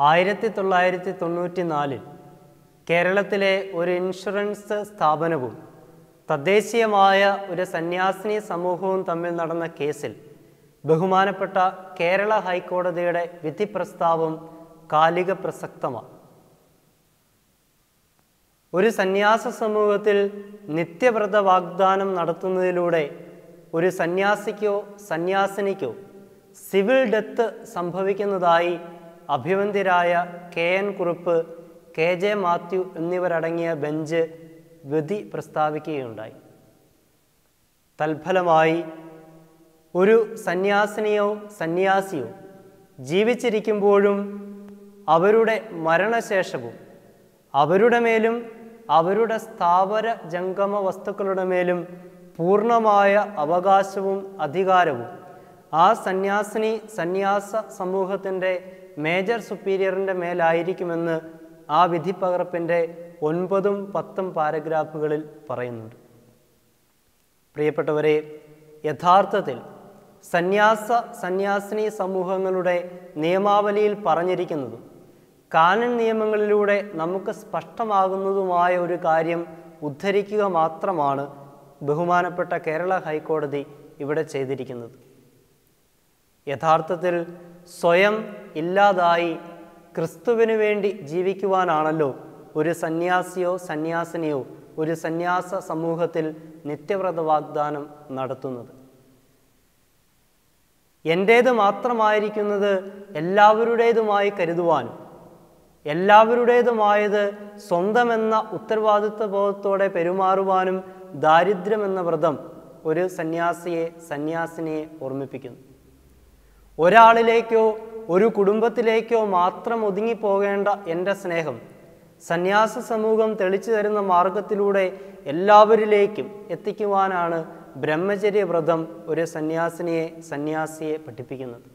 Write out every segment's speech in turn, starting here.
ആയിരത്തി തൊള്ളായിരത്തി തൊണ്ണൂറ്റി നാലിൽ കേരളത്തിലെ ഒരു ഇൻഷുറൻസ് സ്ഥാപനവും തദ്ദേശീയമായ ഒരു സന്യാസിനി സമൂഹവും തമ്മിൽ നടന്ന കേസിൽ ബഹുമാനപ്പെട്ട കേരള ഹൈക്കോടതിയുടെ വിധി പ്രസ്താവം കാലിക പ്രസക്തമാണ് ഒരു സന്യാസ സമൂഹത്തിൽ നിത്യവ്രത വാഗ്ദാനം നടത്തുന്നതിലൂടെ ഒരു സന്യാസിക്കോ സന്യാസിനിക്കോ സിവിൽ ഡെത്ത് സംഭവിക്കുന്നതായി അഭിവന്ദ്യരായ K N Kurup K J Mathew എന്നിവരടങ്ങിയ ബെഞ്ച് വിധി പ്രസ്താവിക്കുകയുണ്ടായി. തൽഫലമായി ഒരു സന്യാസിനിയോ സന്യാസിയോ ജീവിച്ചിരിക്കുമ്പോഴും അവരുടെ മരണശേഷവും അവരുടെ മേലും അവരുടെ സ്ഥാവര ജംഗമ വസ്തുക്കളുടെ മേലും പൂർണമായ അവകാശവും അധികാരവും ആ സന്യാസിനി സന്യാസ സമൂഹത്തിന്റെ മേജർ സുപ്പീരിയറിന്റെ മേലായിരിക്കുമെന്ന് ആ വിധി വിധിപ്പകർപ്പിന്റെ ഒൻപതും പത്തും പാരഗ്രാഫുകളിൽ പറയുന്നുണ്ട്. പ്രിയപ്പെട്ടവരെ യഥാർത്ഥത്തിൽ സന്യാസ സന്യാസിനി സമൂഹങ്ങളുടെ നിയമാവലിയിൽ പറഞ്ഞിരിക്കുന്നതും കാനൻ നിയമങ്ങളിലൂടെ നമുക്ക് സ്പഷ്ടമാകുന്നതുമായ ഒരു കാര്യം ഉദ്ധരിക്കുക മാത്രമാണ് ബഹുമാനപ്പെട്ട കേരള ഹൈക്കോടതി ഇവിടെ ചെയ്തിരിക്കുന്നത്. യഥാർത്ഥത്തിൽ സ്വയം ഇല്ലാതായി ക്രിസ്തുവിന് വേണ്ടി ജീവിക്കുവാനാണല്ലോ ഒരു സന്യാസിയോ സന്യാസിനിയോ ഒരു സന്യാസ സമൂഹത്തിൽ നിത്യവ്രത വാഗ്ദാനം നടത്തുന്നത്. എന്റേത് മാത്രമായിരിക്കുന്നത് എല്ലാവരുടേതുമായി കരുതുവാനും എല്ലാവരുടേതുമായത് സ്വന്തമെന്ന ഉത്തരവാദിത്വ ബോധത്തോടെ പെരുമാറുവാനും ദാരിദ്ര്യമെന്ന വ്രതം ഒരു സന്യാസിയെ സന്യാസിനിയെ ഓർമ്മിപ്പിക്കുന്നു. ഒരാളിലേക്കോ ഒരു കുടുംബത്തിലേക്കോ മാത്രം ഒതുങ്ങിപ്പോകേണ്ട എന്റെ സ്നേഹം സന്യാസ സമൂഹം തെളിച്ചു തരുന്ന മാർഗത്തിലൂടെ എല്ലാവരിലേക്കും എത്തിക്കുവാനാണ് ബ്രഹ്മചര്യ വ്രതം ഒരു സന്യാസിനിയെ സന്യാസിയെ പഠിപ്പിക്കുന്നത്.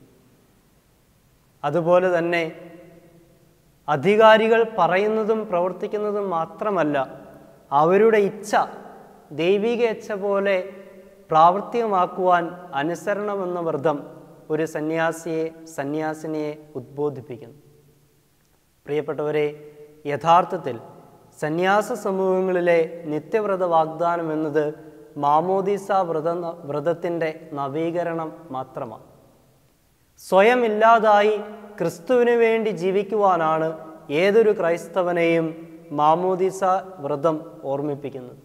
അതുപോലെ തന്നെ അധികാരികൾ പറയുന്നതും പ്രവർത്തിക്കുന്നതും മാത്രമല്ല അവരുടെ ഇച്ഛ ദൈവിക ഇച്ഛ പോലെ പ്രാവർത്തികമാക്കുവാൻ അനുസരണമെന്ന വ്രതം ഒരു സന്യാസിയെ സന്യാസിനിയെ ഉദ്ബോധിപ്പിക്കുന്നു. പ്രിയപ്പെട്ടവരെ യഥാർത്ഥത്തിൽ സന്യാസ സമൂഹങ്ങളിലെ നിത്യവ്രത വാഗ്ദാനം എന്നത് മാമോദീസ വ്രത വ്രതത്തിന്റെ നവീകരണം മാത്രമാണ്. സ്വയം ഇല്ലാതായി ക്രിസ്തുവിന് വേണ്ടി ജീവിക്കുവാനാണ് ഏതൊരു ക്രൈസ്തവനെയും മാമോദീസ വ്രതം ഓർമ്മിപ്പിക്കുന്നത്.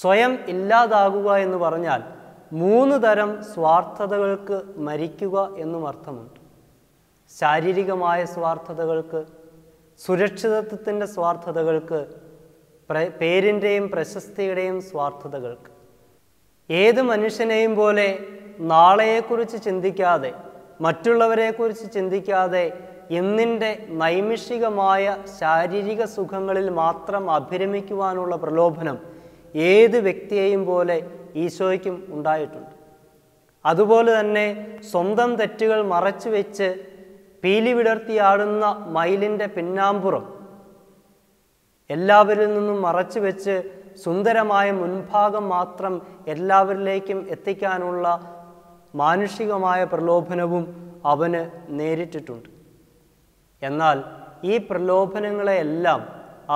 സ്വയം ഇല്ലാതാകുക എന്ന് പറഞ്ഞാൽ മൂന്ന് തരം സ്വാർത്ഥതകൾക്ക് മരിക്കുക എന്നും അർത്ഥമുണ്ട്. ശാരീരികമായ സ്വാർത്ഥതകൾക്ക് സുരക്ഷിതത്വത്തിന്റെ സ്വാർത്ഥതകൾക്ക് പ്ര- പേരിന്റെയും പ്രശസ്തിയുടെയും സ്വാർത്ഥതകൾക്ക്. ഏത് മനുഷ്യനെയും പോലെ നാളെയെക്കുറിച്ച് ചിന്തിക്കാതെ മറ്റുള്ളവരെക്കുറിച്ച് ചിന്തിക്കാതെ ഇന്നിന്റെ നൈമിഷികമായ ശാരീരിക സുഖങ്ങളിൽ മാത്രം അഭിരമിക്കുവാനുള്ള പ്രലോഭനം ഏത് വ്യക്തിയെയും പോലെ ഈശോയ്ക്കും ഉണ്ടായിട്ടുണ്ട്. അതുപോലെ തന്നെ സ്വന്തം തെറ്റുകൾ മറച്ചു വെച്ച് പീലി വിടർത്തിയാടുന്ന മയിലിന്റെ പിന്നാമ്പുറം എല്ലാവരിൽ നിന്നും മറച്ചു വെച്ച് സുന്ദരമായ മുൻഭാഗം മാത്രം എല്ലാവരിലേക്കും എത്തിക്കാനുള്ള മാനുഷികമായ പ്രലോഭനവും അവന് നേരിട്ടിട്ടുണ്ട്. എന്നാൽ ഈ പ്രലോഭനങ്ങളെയെല്ലാം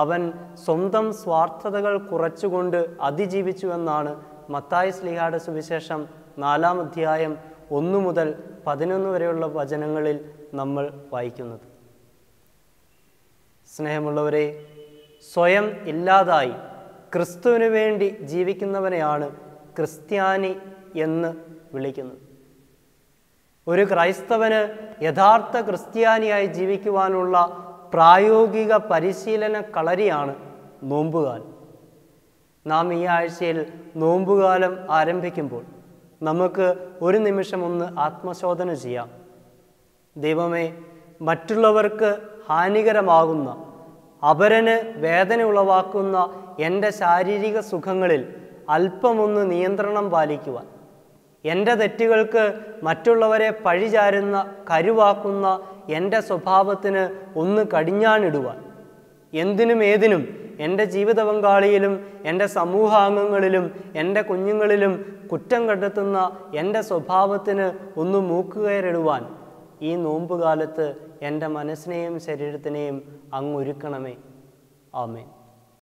അവൻ സ്വന്തം സ്വാർത്ഥതകൾ കുറച്ചുകൊണ്ട് അതിജീവിച്ചുവെന്നാണ് മത്തായി സ്ലിഹായുടെ സുവിശേഷം നാലാം അധ്യായം ഒന്നു മുതൽ പതിനൊന്ന് വരെയുള്ള വചനങ്ങളിൽ നമ്മൾ വായിക്കുന്നത്. സ്നേഹമുള്ളവരെ സ്വയം ഇല്ലാതായി ക്രിസ്തുവിനു വേണ്ടി ജീവിക്കുന്നവനെയാണ് ക്രിസ്ത്യാനി എന്ന് വിളിക്കുന്നത്. ഒരു ക്രൈസ്തവന് യഥാർത്ഥ ക്രിസ്ത്യാനിയായി ജീവിക്കുവാനുള്ള പ്രായോഗിക പരിശീലന കളരിയാണ് നോമ്പുകാലം നാം ഈ ആഴ്ചയിൽ നോമ്പുകാലം ആരംഭിക്കുമ്പോൾ നമുക്ക് ഒരു നിമിഷം ഒന്ന് ആത്മശോധന ചെയ്യാം. ദൈവമേ മറ്റുള്ളവർക്ക് ഹാനികരമാകുന്ന അപരന് വേദന ഉളവാക്കുന്ന എന്റെ ശാരീരിക സുഖങ്ങളിൽ അല്പമൊന്ന് നിയന്ത്രണം പാലിക്കുവാൻ എന്റെ തെറ്റുകൾക്ക് മറ്റുള്ളവരെ പഴിചാരുന്ന കരുവാക്കുന്ന എന്റെ സ്വഭാവത്തിന് ഒന്ന് കടിഞ്ഞാണിടുവാൻ എന്തിനും ഏതിനും എന്റെ ജീവിത പങ്കാളിയിലും എന്റെ സമൂഹാംഗങ്ങളിലും എന്റെ കുഞ്ഞുങ്ങളിലും കുറ്റം കണ്ടെത്തുന്ന എന്റെ സ്വഭാവത്തിന് ഒന്ന് മൂക്കുകയറിടുവാൻ ഈ നോമ്പുകാലത്ത് എന്റെ മനസ്സിനെയും ശരീരത്തിനെയും അങ്ങ് ഒരുക്കണമേ. ആമേൻ.